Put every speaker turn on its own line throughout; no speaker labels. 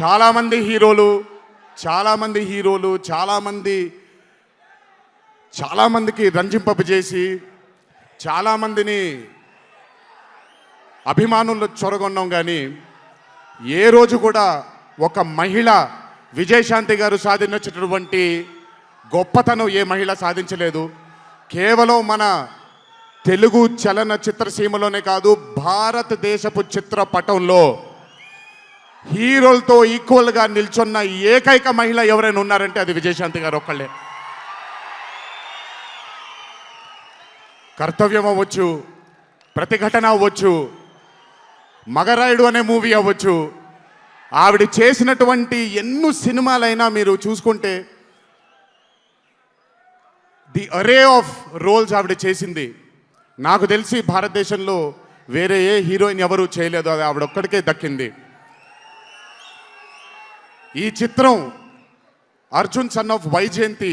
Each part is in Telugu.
చాలామంది హీరోలు చాలామంది హీరోలు చాలామంది చాలామందికి రంజింపజేసి చాలామందిని అభిమానులు చొరగొన్నాం కానీ ఏ రోజు కూడా ఒక మహిళ విజయశాంతి గారు సాధించినటువంటి గొప్పతనం ఏ మహిళ సాధించలేదు. కేవలం మన తెలుగు చలన చిత్రసీమలోనే కాదు భారతదేశపు చిత్రపటంలో హీరోలతో ఈక్వల్గా నిల్చున్న ఏకైక మహిళ ఎవరైనా ఉన్నారంటే అది విజయశాంతి గారు ఒక్కళ్ళే. కర్తవ్యం అవ్వచ్చు ప్రతిఘటన అవ్వచ్చు మగరాయుడు అనే మూవీ అవ్వచ్చు. ఆవిడ చేసినటువంటి ఎన్నో సినిమాలైనా మీరు చూసుకుంటే ది అరే ఆఫ్ రోల్స్ ఆవిడ చేసింది. నాకు తెలిసి భారతదేశంలో వేరే ఏ హీరోయిన్ ఎవరు చేయలేదు అది ఆవిడ ఒక్కడికే దక్కింది. ఈ చిత్రం అర్జున్ సన్ ఆఫ్ వైజయంతి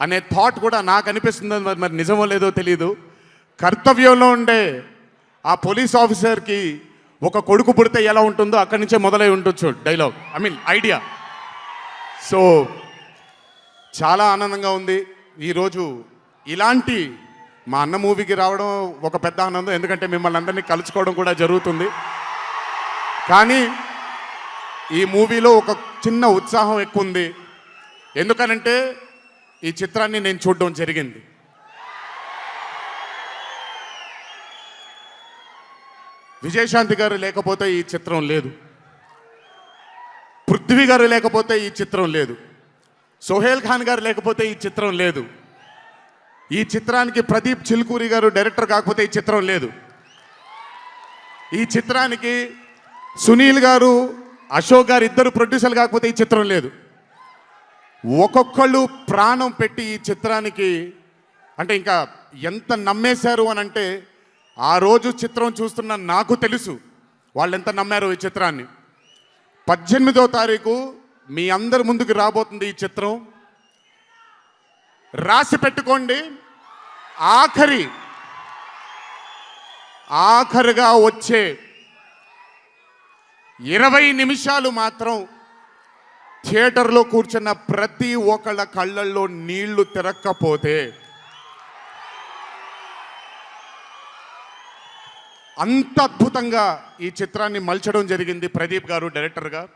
అనే థాట్ కూడా నాకు అనిపిస్తుంది మరి మరి నిజమో లేదో తెలియదు కర్తవ్యంలో ఉండే ఆ పోలీస్ ఆఫీసర్కి ఒక కొడుకు పుడితే ఎలా ఉంటుందో అక్కడి నుంచే మొదలై ఉండొచ్చు dialogue I mean idea so చాలా ఆనందంగా ఉంది. ఈరోజు ఇలాంటి మా అన్న మూవీకి రావడం ఒక పెద్ద ఆనందం ఎందుకంటే మిమ్మల్ని అందరినీ కలుసుకోవడం కూడా జరుగుతుంది. కానీ ఈ మూవీలో ఒక చిన్న ఉత్సాహం ఎక్కువ ఉంది ఎందుకనంటే ఈ చిత్రాన్ని నేను చూడడం జరిగింది. విజయశాంతి గారు లేకపోతే ఈ చిత్రం లేదు. పృథ్వీ గారు లేకపోతే ఈ చిత్రం లేదు. సోహేల్ ఖాన్ గారు లేకపోతే ఈ చిత్రం లేదు. ఈ చిత్రానికి ప్రదీప్ చిల్కూరి గారు డైరెక్టర్ కాకపోతే ఈ చిత్రం లేదు. ఈ చిత్రానికి సునీల్ గారు అశోక్ గారు ఇద్దరు ప్రొడ్యూసర్లు కాకపోతే ఈ చిత్రం లేదు. ఒక్కొక్కళ్ళు ప్రాణం పెట్టి ఈ చిత్రానికి అంటే ఇంకా ఎంత నమ్మేశారు అని అంటే ఆ రోజు చిత్రం చూస్తున్న నాకు తెలుసు వాళ్ళు ఎంత నమ్మారు ఈ చిత్రాన్ని. పద్దెనిమిదో తారీఖు మీ అందరి ముందుకు రాబోతుంది ఈ చిత్రం. రాసి పెట్టుకోండి. ఆఖరి. ఆఖరిగా వచ్చే ఇరవై నిమిషాలు మాత్రం థియేటర్లో కూర్చున్న ప్రతి ఒక్కళ్ళ కళ్ళల్లో నీళ్ళు తిరక్కపోతే అంత అద్భుతంగా ఈ చిత్రాన్ని మలచడం జరిగింది ప్రదీప్ గారు డైరెక్టర్గా.